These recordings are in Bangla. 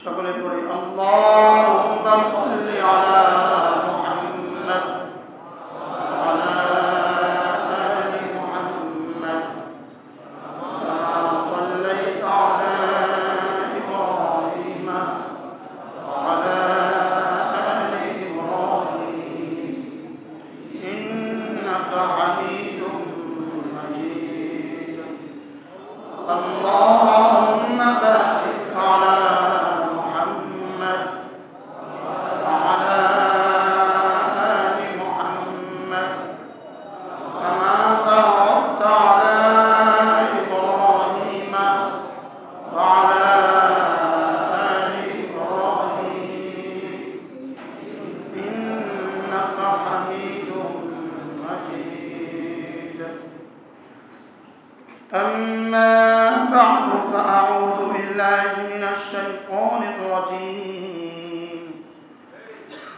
সকলে পড়ি আল্লাহুম্মা সাল্লি আলা মুহাম্মাদ আলা আলি মুহাম্মাদ কামা সাল্লাইতা আলা ইব্রাহিম وعلى آل إبراهيم إنك حميد مجيد اللهم أما بعد فأعوذ بالله من الشيطان الرجيم.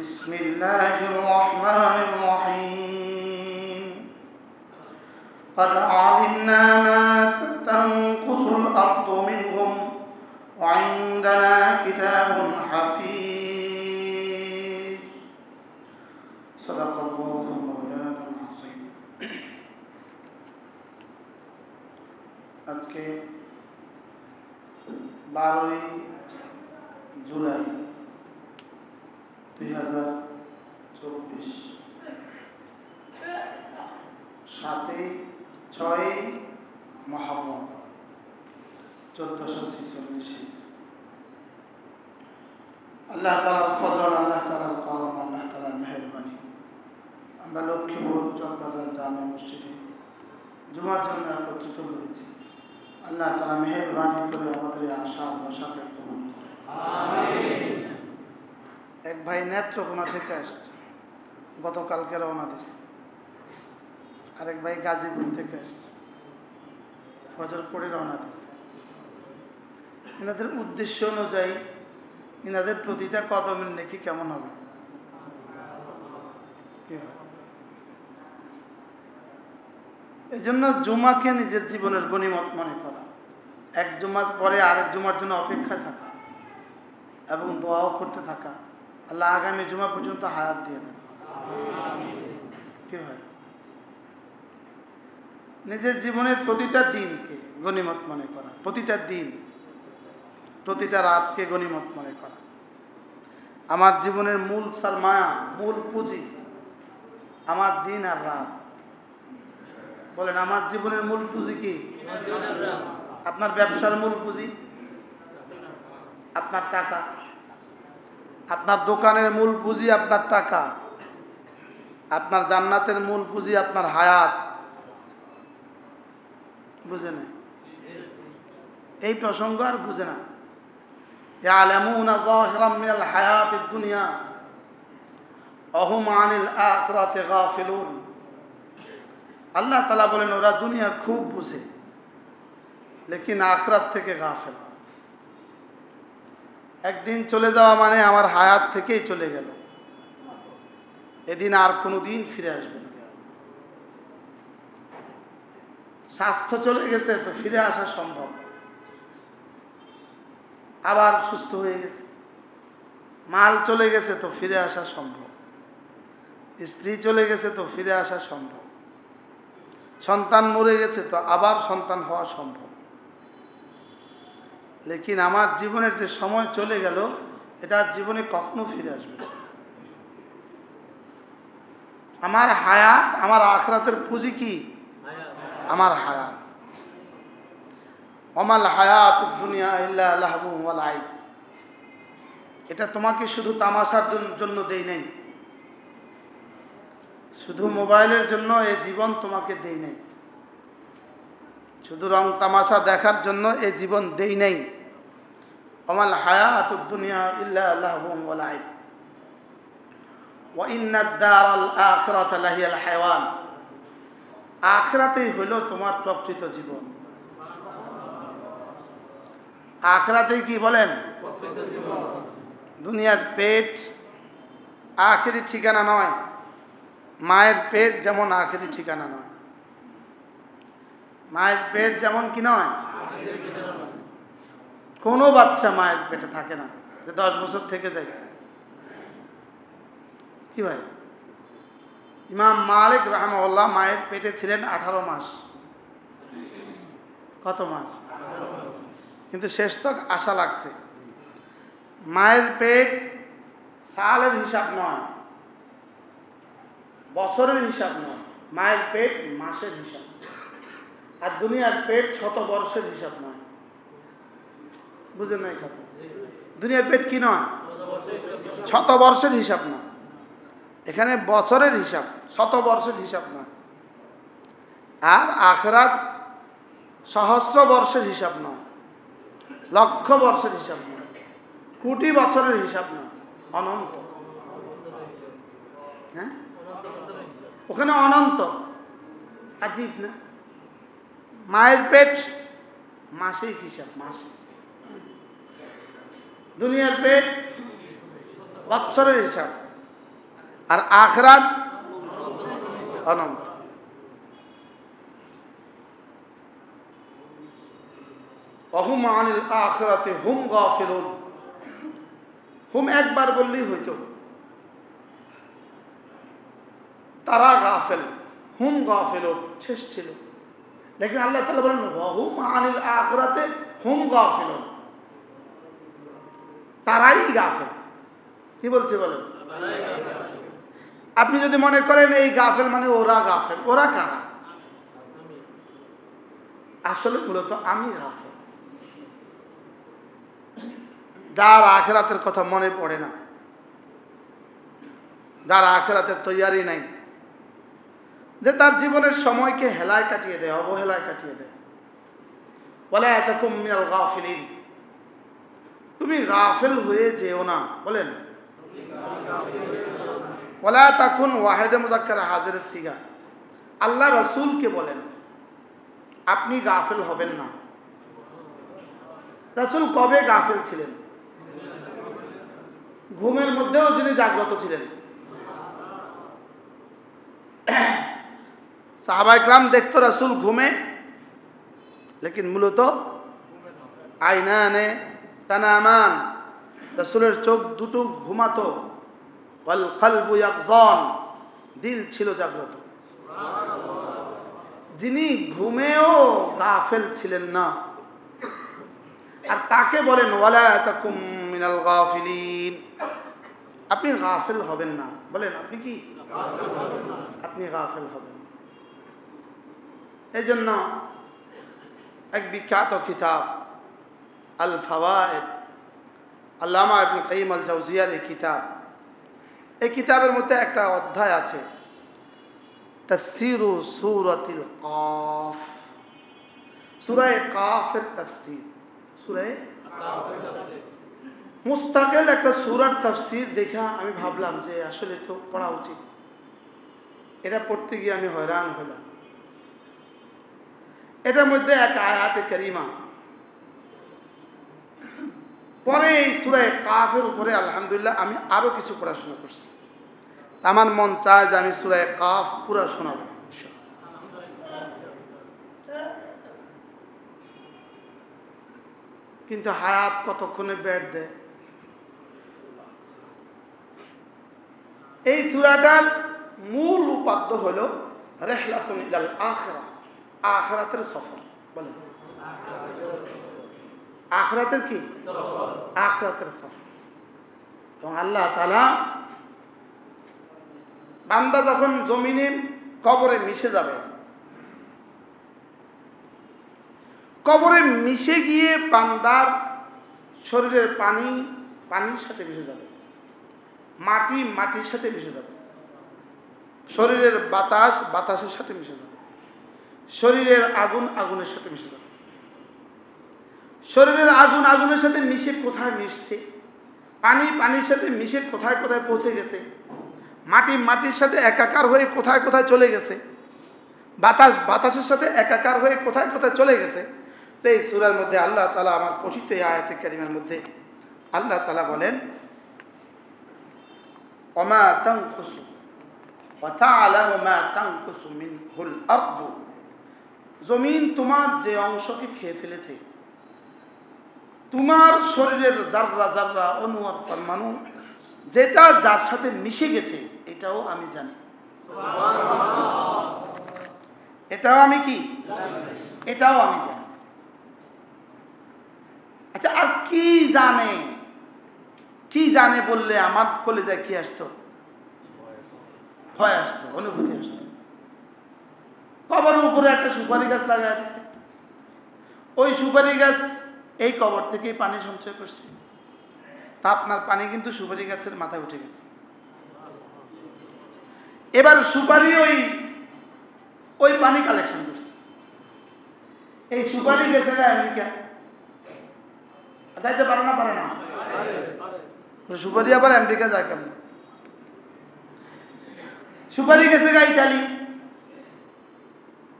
بسم الله الرحمن الرحيم. قد علمنا ما تنقص الأرض منهم وعندنا كتاب حفيظ বারোই জুলাই দুই হাজার চব্বিশ। সাতই, ছয়ই মহাবন চোদ্দশো ছেচল্লিশ আল্লাহ তালার ফজল, আল্লাহ তালার কলম, আল্লাহ তালার মেহরবানি। আমরা লক্ষ্মীপুর চকবাজার জামে মসজিদে জুমার জন্য একত্রিত হয়েছি। আল্লাহ তালা মেহরবানি করে আমাদের আশা আর বসাকে করে এক ভাই নেত্রকোনা থেকে আসছে। গতকালকে রওনা দিছে। আরেক ভাই গাজীপুর থেকে আসছে। ফজর পরে রওনা দিছে। এনাদের উদ্দেশ্য অনুযায়ী এনাদের প্রতিটা কদমের নাকি কেমন হবে? কি হয় এই জন্য জুমাকে নিজের জীবনের গণিমত মনে করা। এক জুমার পরে আরেক জুমার জন্য অপেক্ষায় থাকা এবং দোয়াও করতে থাকা। আল্লাহ আগামী জুমা পর্যন্ত হায়াত দিয়ে দেন। কি হয়? নিজের জীবনের প্রতিটা দিনকে গণিমত মনে করা। প্রতিটা দিন প্রতিটা রাতকে গণিমত মনে করা। আমার জীবনের মূল সারমায়া মূল পুঁজি আমার দিন আর রাত। বলেন, আমার জীবনের মূল পুঁজি কি? আপনার ব্যবসার মূল পুঁজি? আপনার টাকা? আপনার দোকানের মূল পুঁজি আপনার টাকা? আপনার জান্নাতের মূল পুঁজি আপনার হায়াত? বুঝে না এই প্রসঙ্গ আর বুঝে না। হায়াত দুনিয়া অহমানিল আখরাতে গাফিলুন। আল্লাহ তালা বলেন, ওরা দুনিয়া খুব বুঝে, লেকিন আখরাত থেকে গাফেল। একদিন চলে যাওয়া মানে আমার হায়াত থেকেই চলে গেল। এদিন আর কোনো দিন ফিরে আসবে না। স্বাস্থ্য চলে গেছে, তো ফিরে আসা সম্ভব। আবার সুস্থ হয়ে গেছে। মাল চলে গেছে, তো ফিরে আসা সম্ভব। স্ত্রী চলে গেছে, তো ফিরে আসা সম্ভব। সন্তান মরে গেছে তো আবার সন্তান হওয়া সম্ভব। লেকিন আমার জীবনের যে সময় চলে গেল এটা জীবনে কখনো ফিরে আসবে আমার হায়াত, আমার আখরাতের পুঁজি কি? আমার হায়াত। অমাল হায়াত দুনিয়া এটা তোমাকে শুধু তামাশার জন্য দেই নাই। শুধু মোবাইলের জন্য এ জীবন তোমাকে দেই নাই। শুধু রং তামাশা দেখার জন্য এ জীবন দেই নাই। অমাল হায়াত দুনিয়া ইল্লাহ ওলাইব হায়ওয়ান। আখরাতেই হইল তোমার প্রকৃত জীবন। আখরাতেই কি বলেন? দুনিয়ার পেট আখেরি ঠিকানা নয়। মায়ের পেট যেমন আখেরি ঠিকানা নয়। মায়ের পেট যেমন কি নয়? কোনো বাচ্চা মায়ের পেটে থাকে না, যে দশ বছর থেকে যায়। কি ভাই? ইমাম মালিক রহমাল্লাহ মায়ের পেটে ছিলেন আঠারো মাস। কত মাস? কিন্তু শেষ তক আশা লাগছে। মায়ের পেট সালের হিসাব নয়। বছরের হিসাব নয়, মায়ের পেট মাসের হিসাব। আর দুনিয়ার পেট শত বর্ষের হিসাব নয়। বুঝেন নাই কথা? দুনিয়ার পেট কি নয়? শত বর্ষের হিসাব নয়। এখানে বছরের হিসাব, শত বর্ষের হিসাব নয়। আর আখরাত সহস্র বর্ষের হিসাব নয়। লক্ষ বর্ষের হিসাব নয়। কোটি বছরের হিসাব নয়। অনন্ত। হ্যাঁ? ওখানে অনন্ত। আজীব না? মায়ের পেট মাসিক হিসাব মাসে দুনিয়ার পেট বৎসরের হিসাব। আর আখরাত অনন্ত। অহুম আখরাতে হুম গাফিলুন। হুম একবার বললেই হইতো। তারা গাফেল, হুম গাফেল শেষ ছিল। দেখেন আল্লাহ তালা বলেন হুম আনিল আখরাতে হুম গাফেল তারাই গাফেল। কি বলছে বলেন? আপনি যদি মনে করেন এই গাফেল মানে ওরা গাফেল, ওরা কারা? আসলে মূলত আমি গাফেল। যার আখেরাতের কথা মনে পড়ে না, যার আখেরাতের তৈয়ারি নাই যে তার জীবনের সময়কে হেলায় কাটিয়ে দেয়, অবহেলায় কাটিয়ে দেয়। বলে এতকম মিনাল গাফিলিন। তুমি গাফেল হয়ে যেও না, বলেন। বলা তখন ওয়াহেদে মুজাক্কার হাজির সিগা। আল্লাহ রসুলকে বলেন, আপনি গাফেল হবেন না। রসুল কবে গাফেল ছিলেন? ঘুমের মধ্যেও যিনি জাগ্রত ছিলেন। সাহাবাইকরাম দেখতো রসুল ঘুমে, লেকিন মূলত আয়না আনে তানামান, রসুলের চোখ দুটো ঘুমাতো কল কলবু দিল ছিল জাগ্রত। যিনি ঘুমেও গাফেল ছিলেন না, আর তাকে বলেন আপনি গাফেল হবেন না। বলেন, আপনি কি? আপনি গাফেল হবেন। এই জন্য এক বিখ্যাত কিতাব, আল ফাওয়ায়েদ, আল্লামা ইবনে কাইম আল জাউজিয়ার এই কিতাব। এই কিতাবের মধ্যে একটা অধ্যায় আছে, তফসিরু সুরতিল কাফ। সুরায় কাফের তফসির। সুরায় মুস্তাকেল একটা সুরার তফসির দেখা আমি ভাবলাম যে আসলে তো পড়া উচিত। এটা পড়তে গিয়ে আমি হয়রান হলাম। এটার মধ্যে এক আয়াতে করিমা। পরে এই সুরায় কাফের উপরে আলহামদুলিল্লাহ আমি আরও কিছু পড়াশোনা করছি। আমার মন চায় যে আমি সুরায় কাফ পুরা শোনাবো কিন্তু হায়াত কতক্ষণে ব্যাট দেয়? এই সুরাটার মূল উপাদ্য হল রেহলাতুন ইলাল আখরা। আখরাতের সফর, বলেন। আখরাতের কি? আখরাতের সফর। এবং আল্লাহ তালা বান্দা যখন জমিনে কবরে মিশে যাবে, কবরে মিশে গিয়ে বান্দার শরীরের পানি, পানির সাথে মিশে যাবে। মাটি, মাটির সাথে মিশে যাবে। শরীরের বাতাস, বাতাসের সাথে মিশে যাবে। শরীরের আগুন আগুনের সাথে মিশে যাবে। শরীরের আগুন আগুনের সাথে মিশে কোথায় মিশছে? পানি, পানির সাথে মিশে কোথায় কোথায় পৌঁছে গেছে? মাটি, মাটির সাথে একাকার হয়ে কোথায় কোথায় চলে গেছে? বাতাস, বাতাসের সাথে একাকার হয়ে কোথায় কোথায় চলে গেছে? তো এই সুরার মধ্যে আল্লাহ তালা আমার পচিত এই আয়াতে ক্যারিমের মধ্যে আল্লাহ তালা বলেন অমাতং তাং কুসু অথা আলাম মা তাং মিন হুল অর্ধ জমিন তোমার যে অংশকে খেয়ে ফেলেছে। তোমার শরীরের জাররা জাররা অনুয়ার ফরমানু, যেটা যার সাথে মিশে গেছে, এটাও আমি জানি। এটাও আমি কি? এটাও আমি জানি। আচ্ছা আর কি জানে? কি জানে বললে আমার কলেজায় কি আসতো? ভয় আসতো, অনুভূতি আসতো। কবরের উপরে একটা সুপারি গাছ লাগাই দিছে। ওই সুপারি গাছ এই কবর থেকেই পানি সঞ্চয় করছে। তা আপনার পানি কিন্তু সুপারি গাছের মাথায় উঠে গেছে। এবার সুপারি ওই ওই পানি কালেকশন করছে। এই সুপারি গেছে না আমেরিকা, যাইতে পারে না পারে না? সুপারি আবার আমেরিকা যায় কেমন? সুপারি গেছে গা ইটালি।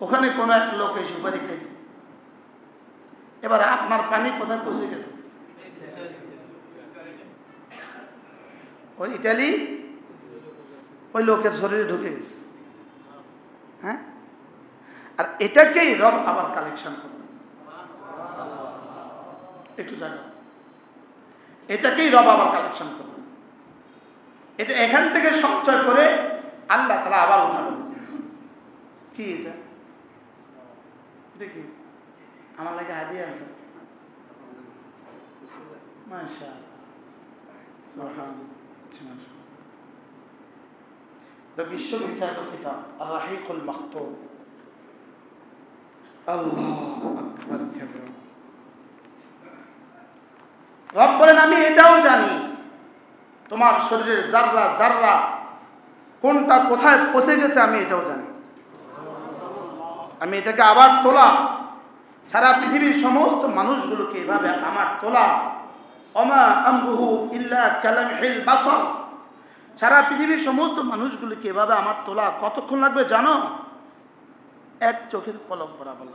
ওখানে কোনো এক লোক এই সুপারি খাইছে। এবার আপনার পানি কোথায় পৌঁছে গেছে? ওই ইটালি? ওই লোকের শরীরে ঢুকে গেছে। হ্যাঁ? আর এটাকেই রব আবার কালেকশন করবে একটু জায়গা এটাকেই রব আবার কালেকশন করবে এটা এখান থেকে সঞ্চয় করে আল্লাহ তারা আবার উঠাবেন। কি এটা? দেখি আমার লাগে আছে। বিশ্ববিখ্যাত আল্লাহ রব বলেন আমি এটাও জানি, তোমার শরীরের জাররা জাররা কোনটা কোথায় পচে গেছে আমি এটাও জানি। আমি এটাকে আবার তোলা। সারা পৃথিবীর সমস্ত মানুষগুলোকে এভাবে আমার তোলা। অমা আমহু ইল্লা কালাম হিল বাসল সারা পৃথিবীর সমস্ত মানুষগুলোকে এভাবে আমার তোলা। কতক্ষণ লাগবে জানো? এক চোখের পলক বরাবর